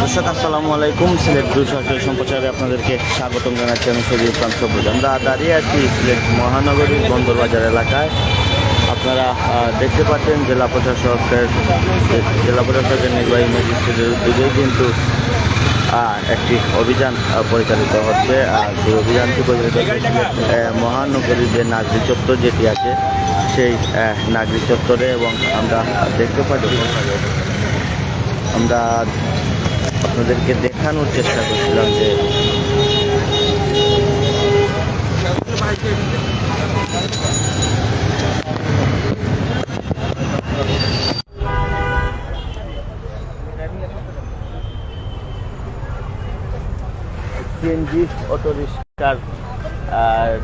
দর্শক, আসসালামু আলাইকুম। সিলেট দুই সরকারি সম্প্রচারে আপনাদেরকে স্বাগতম জানাচ্ছি আমি সজিব সবুজ আমরা দাঁড়িয়ে আছি সিলেট মহানগরীর বন্দরবাজার এলাকায়। আপনারা দেখতে পাচ্ছেন জেলা প্রশাসকের জেলা প্রশাসকের নির্বাহী ম্যাজিস্ট্রেটের উদ্যোগে কিন্তু একটি অভিযান পরিচালিত হচ্ছে। আর সেই অভিযানটি পরিচালিত হচ্ছে মহানগরীর যে নাগরিক চত্বর যেটি আছে, সেই নাগরিক চত্বরে এবং আমরা দেখতে পাচ্ছি আমরা আপনাদেরকে দেখানোর চেষ্টা করছিলাম যে সিএনজি অটো রিক্সার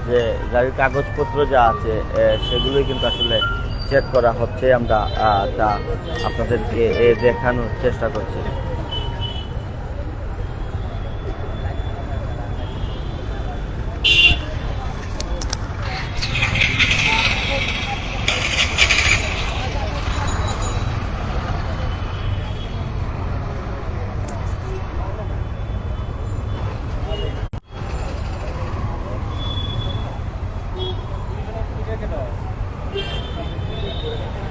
যে গাড়ির কাগজপত্র যা আছে সেগুলোই কিন্তু আসলে চেক করা হচ্ছে আমরা তা আপনাদেরকে দেখানোর চেষ্টা করছি। ইয়ে শৈল আমি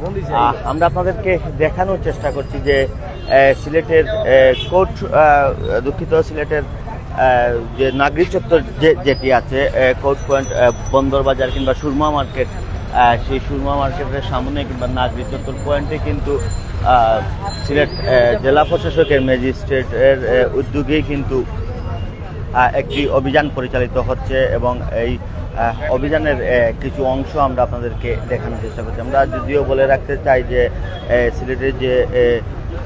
বন্দি আহ, আমরা আপনাদেরকে দেখানোর চেষ্টা করছি যে সিলেটের কোর্ট দুঃখিত সিলেটের যে নাগরিক চত্বর যেটি আছে কোর্ট পয়েন্ট বন্দর বাজার কিংবা সুরমা মার্কেট সেই সুরমা মার্কেটের সামনে কিংবা নাগরিক চত্বর পয়েন্টে কিন্তু সিলেট জেলা প্রশাসকের ম্যাজিস্ট্রেটের আহ, উদ্যোগেই কিন্তু একটি অভিযান পরিচালিত হচ্ছে এবং এই অভিযানের কিছু অংশ আমরা আপনাদেরকে দেখানোর চেষ্টা করছি। আমরা যদিও বলে রাখতে চাই যে সিলেটের যে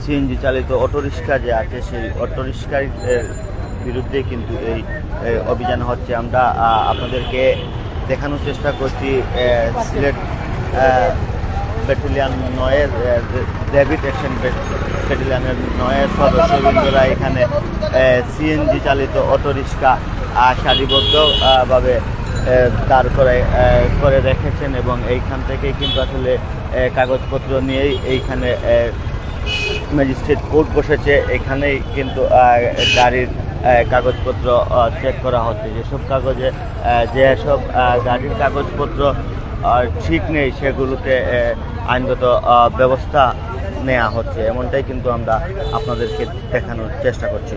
সিএনজি চালিত অটোরিক্সা যে আছে সেই অটোরিক্সার বিরুদ্ধে কিন্তু এই অভিযান হচ্ছে। আমরা আপনাদেরকে দেখানোর চেষ্টা করছি সিলেট ব্যাটালিয়ান নয়ের ডেভিড অ্যাকশন ব্যাটালিয়ানের নয়ের সদস্যবৃন্দরা এখানে সিএনজি চালিত অটোরিক্সা সারিবদ্ধভাবে দাঁড় করে করে রেখেছেন এবং এইখান থেকে কিন্তু আসলে কাগজপত্র নিয়েই এইখানে ম্যাজিস্ট্রেট কোর্ট বসেছে। এখানেই কিন্তু গাড়ির কাগজপত্র চেক করা হচ্ছে। যেসব কাগজে যেসব গাড়ির কাগজপত্র ঠিক নেই সেগুলোতে আহ, আইনগত ব্যবস্থা নেওয়া হচ্ছে। এমনটাই কিন্তু আমরা আপনাদেরকে দেখানোর চেষ্টা করছি।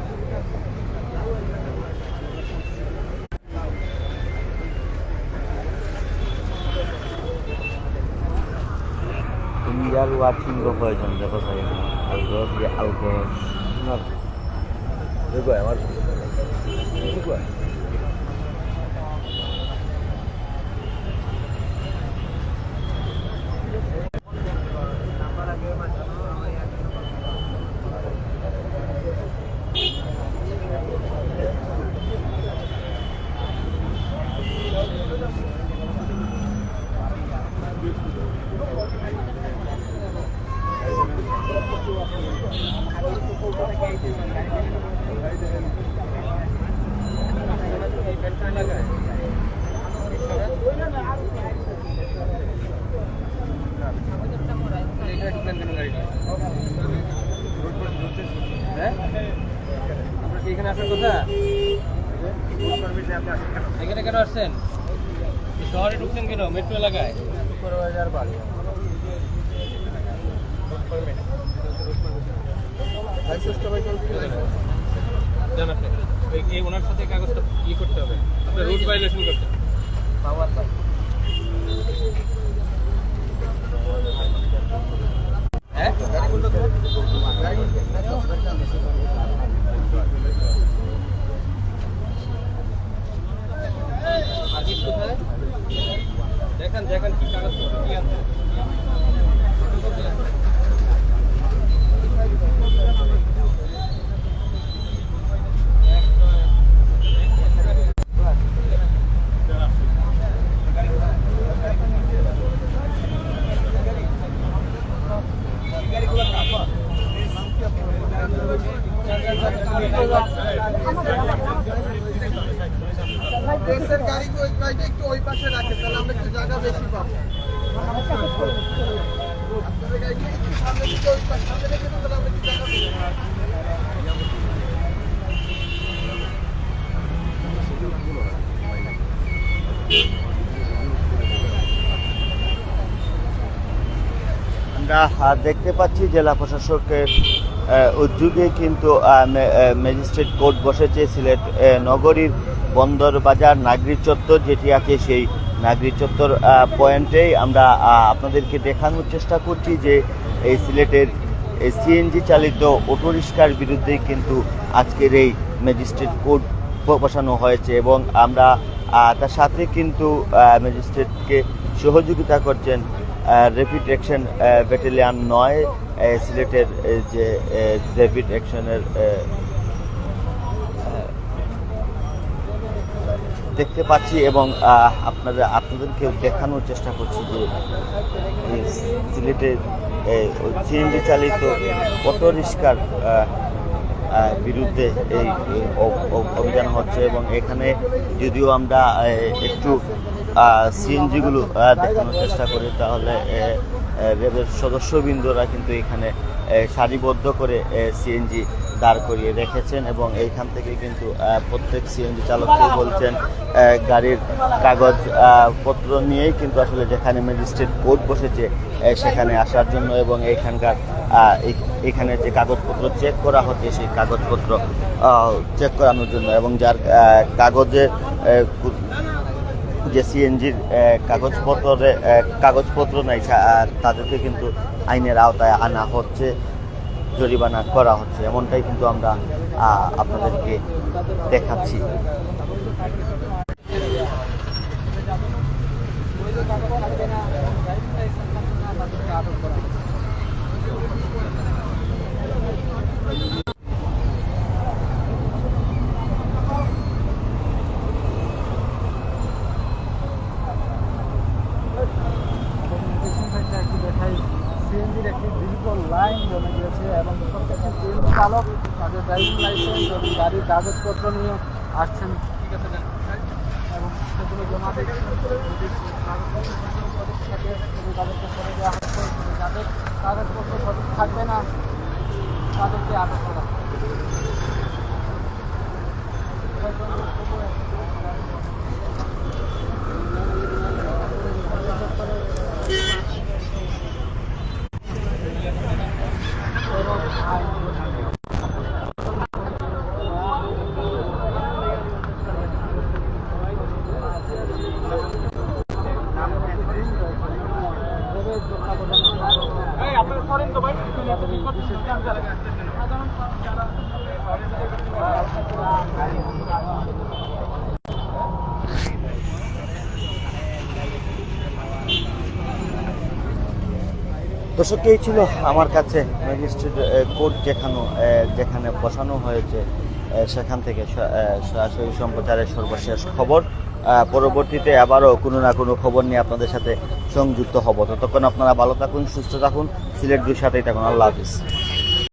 ইন্ডিয়ার ওয়াচিং প্রয়োজন দেখো দিয়ে আলগো দেখো আমার দেখো এখানে আসার কথা? এখানে কেন আসছেন? শহরে ঢুকছেন কেন? মেট্রো এলাকায়? সুপারভাইজার বাড়ি ওনার সাথে কাগজটা ই করতে হবে। আপনার রুট ভাইলেশন করতে আজিজ কোথায় দেখেন দেখেন কি কাগজ দেশের গাড়ি ওই সাইডে একটু ওই পাশে রাখে তাহলে আমরা একটু জায়গা বেশি পাবো আমরা দেখতে পাচ্ছি জেলা প্রশাসকের উদ্যোগে কিন্তু ম্যাজিস্ট্রেট কোর্ট বসেছে, সিলেট নগরীর বন্দর বাজার নাগরিক চত্বর, যেটি আছে সেই নাগরিক চত্বর পয়েন্টেই আমরা আপনাদেরকে দেখানোর চেষ্টা করছি যে এই সিলেটের সিএনজি চালিত অটোরিক্সার বিরুদ্ধে কিন্তু আজকের এই ম্যাজিস্ট্রেট কোর্ট বসানো হয়েছে এবং আমরা তার সাথে কিন্তু ম্যাজিস্ট্রেটকে সহযোগিতা করছেন র্যাপিড অ্যাকশন ব্যাটালিয়ান নয় সিলেটের যে র্যাপিড অ্যাকশনের দেখতে পাচ্ছি এবং আপনাদের আপনাদেরকে দেখানোর চেষ্টা করছি যে সিলেটের সিএনজি চালিত অটো রিক্সার বিরুদ্ধে এই অভিযান হচ্ছে এবং এখানে যদিও আমরা একটু সিএনজিগুলো দেখানোর চেষ্টা করি তাহলে আহ, সদস্যবৃন্দরা কিন্তু এখানে সারিবদ্ধ করে সিএনজি দাঁড় করিয়ে রেখেছেন এবং এইখান থেকে কিন্তু প্রত্যেক সিএনজি চালককে বলছেন গাড়ির কাগজ পত্র নিয়েই কিন্তু আসলে যেখানে ম্যাজিস্ট্রেট কোর্ট বসেছে সেখানে আসার জন্য এবং এইখানকার এখানে যে কাগজপত্র চেক করা হচ্ছে সেই কাগজপত্র চেক করানোর জন্য এবং যার কাগজে যে সিএনজির কাগজপত্রে কাগজপত্র নাই আহ, তাদেরকে কিন্তু আইনের আওতায় আনা হচ্ছে জরিমানা করা হচ্ছে। এমনটাই কিন্তু আমরা আপনাদেরকে দেখাচ্ছি। সিএনজির একটি দীর্ঘ লাইন জমে গিয়েছে এবং প্রত্যেকটি সিএনজি চালক তাদের ড্রাইভিং লাইসেন্স এবং গাড়ির কাগজপত্র নিয়ে আসছেন ঠিক আছে এবং সেগুলো জমা দিচ্ছেন তাদেরকে করে দেওয়া হচ্ছে যাদের কাগজপত্র সঠিক থাকবে না তাদেরকে আটক করা। দর্শক এই ছিল আমার কাছে ম্যাজিস্ট্রেট কোর্ট যেখানে যেখানে বসানো হয়েছে সেখান থেকে সরাসরি সম্প্রচারের সর্বশেষ খবর। পরবর্তীতে আবারও কোনো না কোনো খবর নিয়ে আপনাদের সাথে সংযুক্ত হব। ততক্ষণ আপনারা ভালো থাকুন, সুস্থ থাকুন, সিলেট দুই সাথেই থাকুন। আল্লাহ হাফিজ।